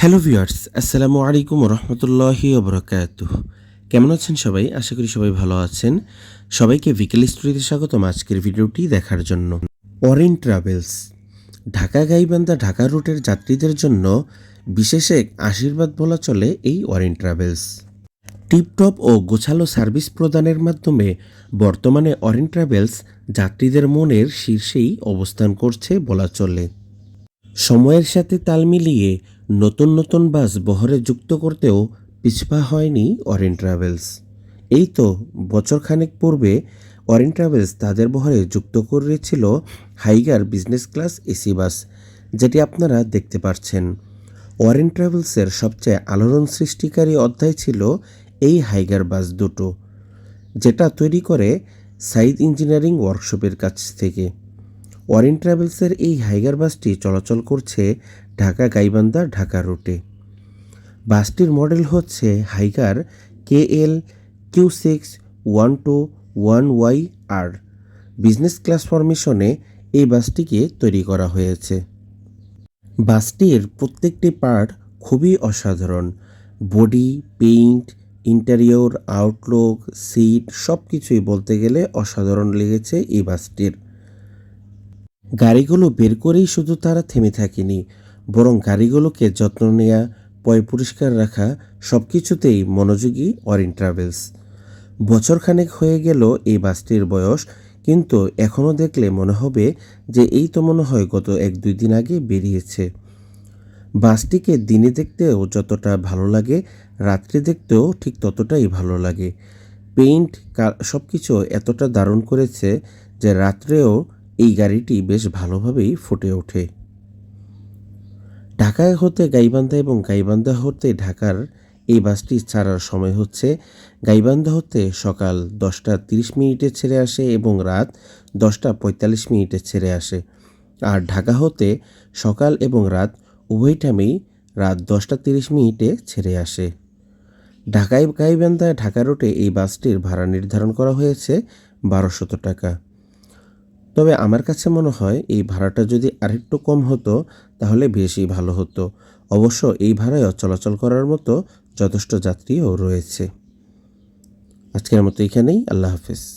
Hello viewers, আসসালামু আলাইকুম রহমতুল্লাহি ওবরাকাত কেমন আছেন সবাই? আশা করি সবাই ভালো আছেন। সবাইকে বিকেল স্টোরিতে স্বাগতম আজকের ভিডিওটি দেখার জন্য। অরেন ট্রাভেলস, ঢাকা গাইবান্ধা ঢাকা রুটের যাত্রীদের জন্য বিশেষ এক আশীর্বাদ বলা চলে এই অরেন ট্রাভেলস। টিপটপ ও গোছালো সার্ভিস প্রদানের মাধ্যমে বর্তমানে অরেন ট্রাভেলস যাত্রীদের মনের শীর্ষেই অবস্থান করছে বলা চলে। সময়ের সাথে তাল মিলিয়ে নতুন নতুন বাস বহরে যুক্ত করতেও পিছপা হয়নি অরেন ট্রাভেলস। এই তো বছরখানেক পূর্বে অরেন ট্রাভেলস তাদের বহরে যুক্ত করেছিল Higer business class AC bus, যেটি আপনারা দেখতে পাচ্ছেন ওয়ারেন ট্রাভেলসের সবচেয়ে আলোড়ন সৃষ্টিকারী অধ্যায় ছিল এই হাইগার বাস দুটো, যেটা তৈরি করে সাইদ ইঞ্জিনিয়ারিং ওয়ার্কশপের কাছ থেকে। ওয়ারেন ট্রাভেলসের এই হাইগার বাসটি চলাচল করছে ঢাকা গাইবান্ধা ঢাকা রুটে। বাসটির মডেল হচ্ছে Higer K L Q six one two one Y R. Business class ফরমেশনে এই বাসটিকে তৈরি করা হয়েছে। বাসটির প্রত্যেকটি পার্ট খুবই অসাধারণ। Body, paint, interior, outlook, seat সব কিছুই বলতে গেলে অসাধারণ লেগেছে এই বাসটির। গাড়িগুলো বের করেই শুধু তারা থেমে থাকেনি, বরং গাড়িগুলোকে যত্ন নেওয়া পয় পরিষ্কার রাখা সব কিছুতেই মনোযোগী অরিন ট্রাভেলস। বছরখানেক হয়ে গেল এই বাসটির বয়স, কিন্তু এখনও দেখলে মনে হবে যে এই তো মনে হয় গত এক দুই দিন আগে বেরিয়েছে। বাসটিকে দিনে দেখতেও যতটা ভালো লাগে, রাত্রে দেখতেও ঠিক ততটাই ভালো লাগে। পেইন্ট সব কিছু এতটা দারুণ করেছে যে রাত্রেও এই গাড়িটি বেশ ভালোভাবেই ফুটে ওঠে। ঢাকায় হতে গাইবান্ধা এবং গাইবান্ধা হতে ঢাকার এই বাসটি ছাড়ার সময় হচ্ছে গাইবান্ধা হতে সকাল দশটা তিরিশ মিনিটে ছেড়ে আসে এবং রাত দশটা পঁয়তাল্লিশ মিনিটে ছেড়ে আসে। আর ঢাকা হতে সকাল এবং রাত উভয় টাইমেই রাত দশটা তিরিশ মিনিটে ছেড়ে আসে। ঢাকায় গাইবান্ধা ঢাকা রুটে এই বাসটির ভাড়া নির্ধারণ করা হয়েছে বারোশত টাকা। তবে আমার কাছে মনে হয় এই ভাড়াটা যদি আরেকটু কম হতো, তাহলে বেশি ভালো হতো। অবশ্য এই ভাড়ায় চলাচল করার মতো যথেষ্ট যাত্রীও রয়েছে। আজকের মতো এখানেই, আল্লাহ হাফেজ।